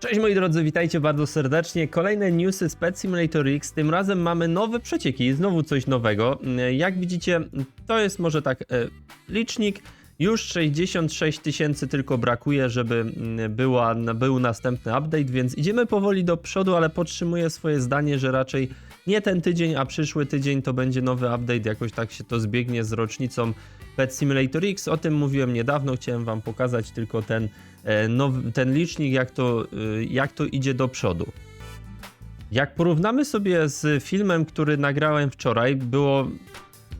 Cześć moi drodzy, witajcie bardzo serdecznie. Kolejne newsy z Pet Simulator X. Tym razem mamy nowe przecieki, znowu coś nowego. Jak widzicie, to jest może tak e, licznik. Już 66 tysięcy tylko brakuje, żeby mm, była, był następny update, więc idziemy powoli do przodu, ale podtrzymuję swoje zdanie, że raczej nie ten tydzień, a przyszły tydzień to będzie nowy update. Jakoś tak się to zbiegnie z rocznicą Pet Simulator X. O tym mówiłem niedawno, chciałem wam pokazać tylko ten, e, nowy, ten licznik, jak to, e, jak to idzie do przodu. Jak porównamy sobie z filmem, który nagrałem wczoraj, było,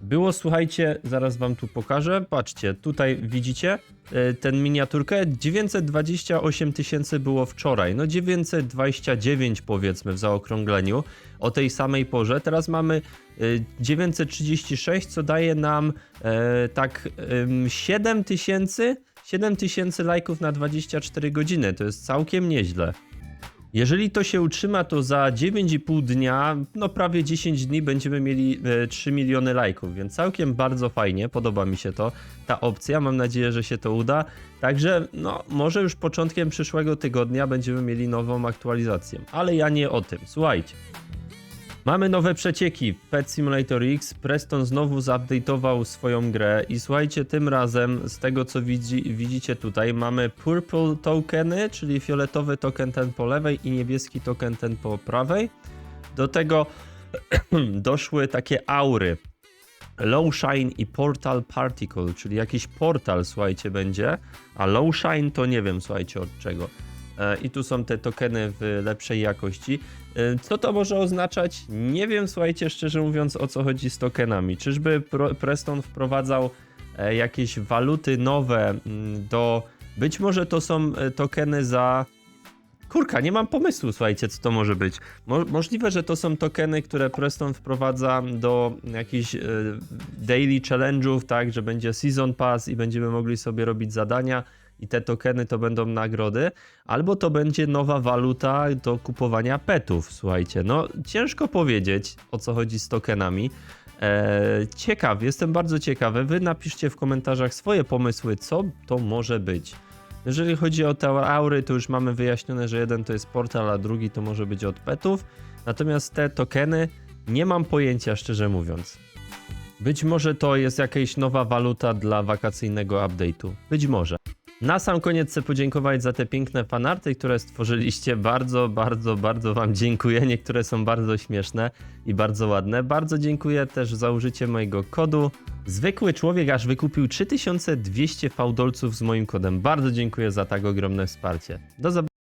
było słuchajcie, zaraz wam tu pokażę. Patrzcie, tutaj widzicie e, ten miniaturkę. 928 tysięcy było wczoraj. No 929 powiedzmy w zaokrągleniu o tej samej porze. Teraz mamy e, 936, co daje nam e, tak em, 7 tysięcy 7 tysięcy lajków na 24 godziny. To jest całkiem nieźle. Jeżeli to się utrzyma, to za 9,5 dnia, no prawie 10 dni będziemy mieli e, 3 miliony lajków, więc całkiem bardzo fajnie, podoba mi się to, ta opcja, mam nadzieję, że się to uda. Także, no, może już początkiem przyszłego tygodnia będziemy mieli nową aktualizację, ale ja nie o tym, słuchajcie. Mamy nowe przecieki. Pet Simulator X. Preston znowu zupdate'ował swoją grę i słuchajcie, tym razem z tego co widzi, widzicie tutaj mamy purple tokeny, czyli fioletowy token ten po lewej i niebieski token ten po prawej. Do tego doszły takie aury. Low Shine i Portal Particle, czyli jakiś portal, słuchajcie, będzie. A Low Shine to nie wiem, słuchajcie, od czego. E, I tu są te tokeny w lepszej jakości. E, Co to może oznaczać? Nie wiem, słuchajcie, szczerze mówiąc, o co chodzi z tokenami. Czyżby Preston wprowadzał e, jakieś waluty nowe mm, do. Być może to są tokeny za. Kurka, nie mam pomysłu, słuchajcie, co to może być. Mo możliwe, że to są tokeny, które Preston wprowadza do jakichś daily challenge'ów, tak, że będzie season pass i będziemy mogli sobie robić zadania i te tokeny to będą nagrody, albo to będzie nowa waluta do kupowania petów, słuchajcie. No, ciężko powiedzieć, o co chodzi z tokenami. Eee, ciekaw, jestem bardzo ciekawy. Wy napiszcie w komentarzach swoje pomysły, co to może być. Jeżeli chodzi o te aury, to już mamy wyjaśnione, że jeden to jest portal, a drugi to może być od petów. Natomiast te tokeny nie mam pojęcia, szczerze mówiąc. Być może to jest jakaś nowa waluta dla wakacyjnego update'u. Być może. Na sam koniec chcę podziękować za te piękne fanarty, które stworzyliście. Bardzo, bardzo, bardzo Wam dziękuję. Niektóre są bardzo śmieszne i bardzo ładne. Bardzo dziękuję też za użycie mojego kodu. Zwykły człowiek aż wykupił 3200 fałdolców z moim kodem. Bardzo dziękuję za tak ogromne wsparcie. Do zobaczenia.